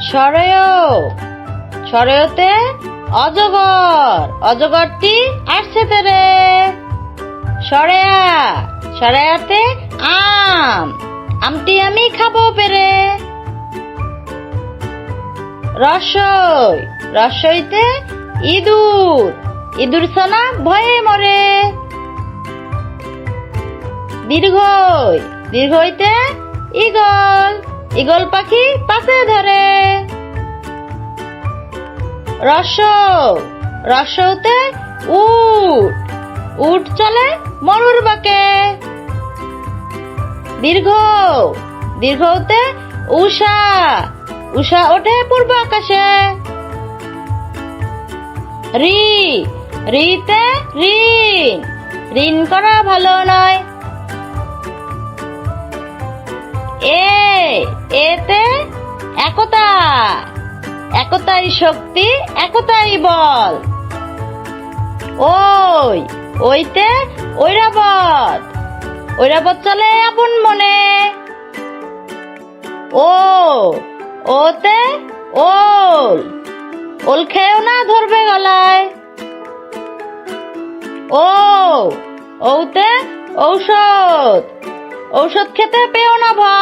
সরয়। সরয়তে অজগর। অজগরটি আসছে তেরে সরেয়া। সরেয়াতে আম। আমটি আমি খাব পেরে রসই। রসইতে ইঁদুর। ইঁদুর সোনা ভয়ে মরে। দীর্ঘই। দীর্ঘইতে ইগল ইগল পাখি পাশে ধরে। রস, রসতে উট উট চলে মরুর বাকে। দীর্ঘ, দীর্ঘতে উষা উষা ওঠে পূর্ব আকাশে। রি, রিতে ঋণ ঋণ করা ভালো নয়। এতে একতা, একতাই শক্তি, একতাই বল। ওই, ওইতে ঐরাবত ঐরাবত চলে আপন মনে। ও, ওতে ওল ওল খেয়েও না ধরবে গলায়। ও, ওতে ঔষধ ঔষধ খেতে পেও না ভয়।